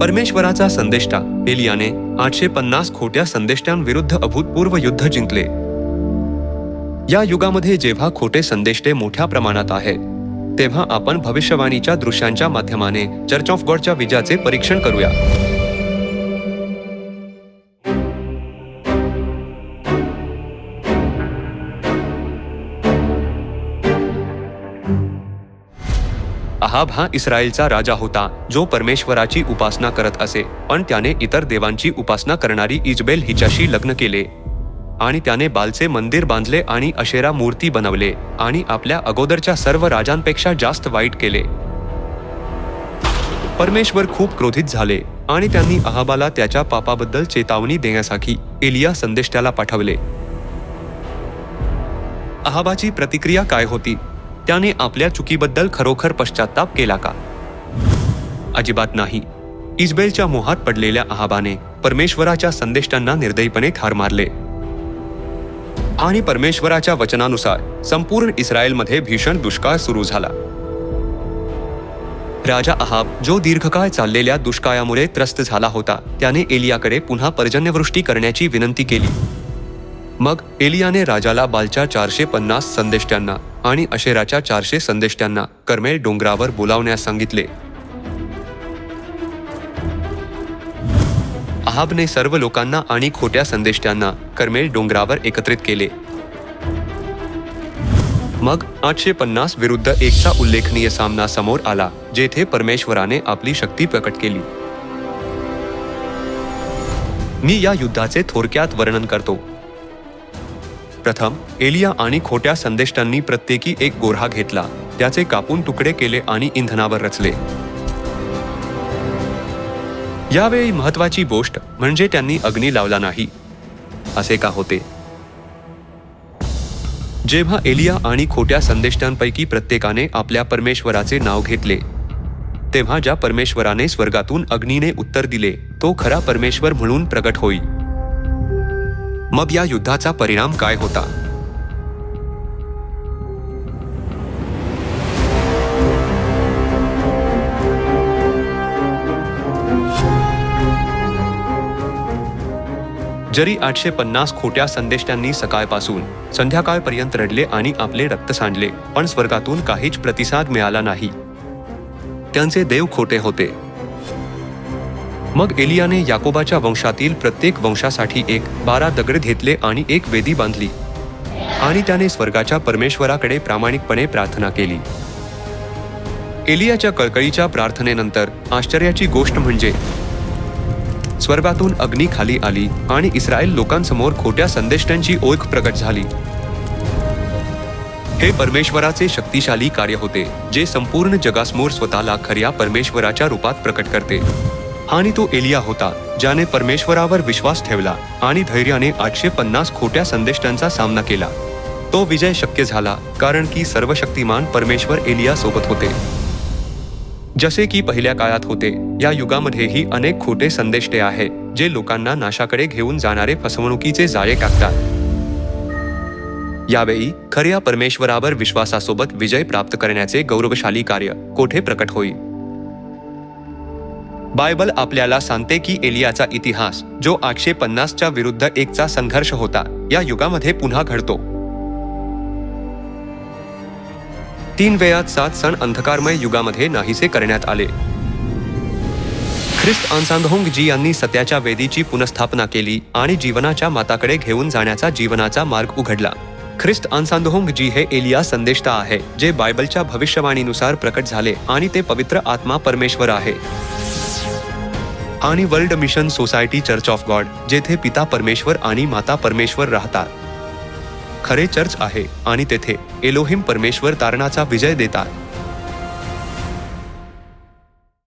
परमेश्वराचा संदेष्टा. एलियाने आठशे पन्नास खोट्या संदेष्ट्यांविरुद्ध अभूतपूर्व युद्ध जिंकले. या युगामध्ये जेव्हा खोटे संदेष्टे मोठ्या प्रमाणात आहेत तेव्हा आपण भविष्यवाणीच्या दृश्यांच्या माध्यमाने चर्च ऑफ गॉडच्या विजयाचे परीक्षण करूया. अहाब हा इस्रायलचा राजा होता जो परमेश्वराची उपासना करत असे. पण त्याने इतर देवांची उपासना करणारी इजबेल हिच्याशी लग्न केले. आणि त्याने बालचे मंदिर बांधले आणि अशेरा मूर्ती बनवले आणि आपल्या अगोदरच्या सर्व राजांपेक्षा जास्त वाईट केले. परमेश्वर खूप क्रोधित झाले आणि त्यांनी अहाबाला त्याच्या पापाबद्दल चेतावणी देण्यासाठी एलिया संदेष्ट्याला पाठवले. अहाबाची प्रतिक्रिया काय होती? त्याने आपल्या चुकीबद्दल खरोखर पश्चाताप केला का? अजिबात नाही. इजबेलच्या मोहात पडलेल्या अहाबाने परमेश्वराच्या संदेष्टांना निर्दयीपणे ठार मारले. आणि परमेश्वराच्या वचनानुसार संपूर्ण इस्रायलमध्ये भीषण दुष्काळ सुरू झाला. राजा अहाब जो दीर्घकाळ चाललेल्या दुष्काळामुळे त्रस्त झाला होता त्याने एलियाकडे पुन्हा पर्जन्यवृष्टी करण्याची विनंती केली. मग एलियाने राजाला बालच्या चारशे पन्नास संदेष्ट्यांना आणि अशेराच्या चारशे संदेष्ट्यांना करमेल डोंगरावर बोलावण्यास सांगितले. अहाबने सर्व लोकांना आणि खोट्या संदेष्ट्यांना करमेल डोंगरावर एकत्रित केले. मग आठशे पन्नास विरुद्ध एकचा उल्लेखनीय सामना समोर आला जेथे परमेश्वराने आपली शक्ती प्रकट केली. मी या युद्धाचे थोडक्यात वर्णन करतो. प्रथम एलिया आणि खोट्या संदेष्टांनी प्रत्येकी एक गोरहा घेतला. त्याचे कापून तुकडे केले आणि इंधनावर रचले. यावेळी महत्वाची गोष्ट म्हणजे त्यांनी अग्नी लावला नाही. असे का होते? जेव्हा एलिया आणि खोट्या संदेष्टांपैकी प्रत्येकाने आपल्या परमेश्वराचे नाव घेतले तेव्हा ज्या परमेश्वराने स्वर्गातून अग्नीने उत्तर दिले तो खरा परमेश्वर म्हणून प्रगट होईल मग या युद्धाचा परिणाम काय होता? जरी आठशे पन्नास खोट्या संदेशांनी सकाळपासून संध्याकाळपर्यंत रडले आणि आपले रक्त सांडले पण स्वर्गातून काहीच प्रतिसाद मिळाला नाही. त्यांचे देव खोटे होते. मग एलियाने याकोबाच्या वंशातील प्रत्येक वंशासाठी एक बारा दगड घेतले आणि एक वेदी बांधली. आणि त्याने स्वर्गाच्या परमेश्वराकडे प्रामाणिकपणे प्रार्थना केली. एलियाच्या कळकळीच्या प्रार्थनेनंतर आश्चर्याची गोष्ट म्हणजे स्वर्गातून अग्नी खाली आली आणि इस्रायल लोकांसमोर खोट्या संदेष्टांची ओळख प्रकट झाली. हे परमेश्वराचे शक्तिशाली कार्य होते जे संपूर्ण जगासमोर स्वतःला खऱ्या परमेश्वराच्या रूपात प्रकट करते. आणि तो एलिया होता ज्याने परमेश्वरावर विश्वास ठेवला आणि धैर्याने आठशे पन्नास खोट्या संदेष्टांचा सामना केला. तो विजय शक्य झाला कारण की सर्वशक्तिमान परमेश्वर एलिया सोबत होते. जसे की पहिल्या काळात होते या युगामध्येही अनेक खोटे संदेष्टे आहे जे लोकांना नाशाकडे घेऊन जाणारे फसवणुकीचे जाळे टाकतात यावेळी खऱ्या परमेश्वरावर विश्वासासोबत विजय प्राप्त करण्याचे गौरवशाली कार्य कोठे प्रकट होईल बायबल आपल्याला सांगते की एलियाचा इतिहास जो आठशे पन्नासच्या विरुद्ध एकचा संघर्ष होता या युगामध्ये पुन्हा घडतो. तीन वेळात सात सण अंधकारमय युगामध्ये नाहीसे करण्यात आले. ख्रिस्त आन्सांदहोंग जी यांनी सत्याच्या वेदीची पुनस्थापना केली आणि जीवनाच्या माताकडे घेऊन जाण्याचा जीवनाचा मार्ग उघडला. ख्रिस्त आन्सांदहोंग जी हे एलिया संदेशता आहे जे बायबलच्या भविष्यवाणीनुसार प्रकट झाले आणि ते पवित्र आत्मा परमेश्वर आहे. आणि world mission society church of God जेथे पिता परमेश्वर आणि माता परमेश्वर राहतात. खरे चर्च आहे आणि तेथे एलोहिम परमेश्वर तारणाचा विजय देतात.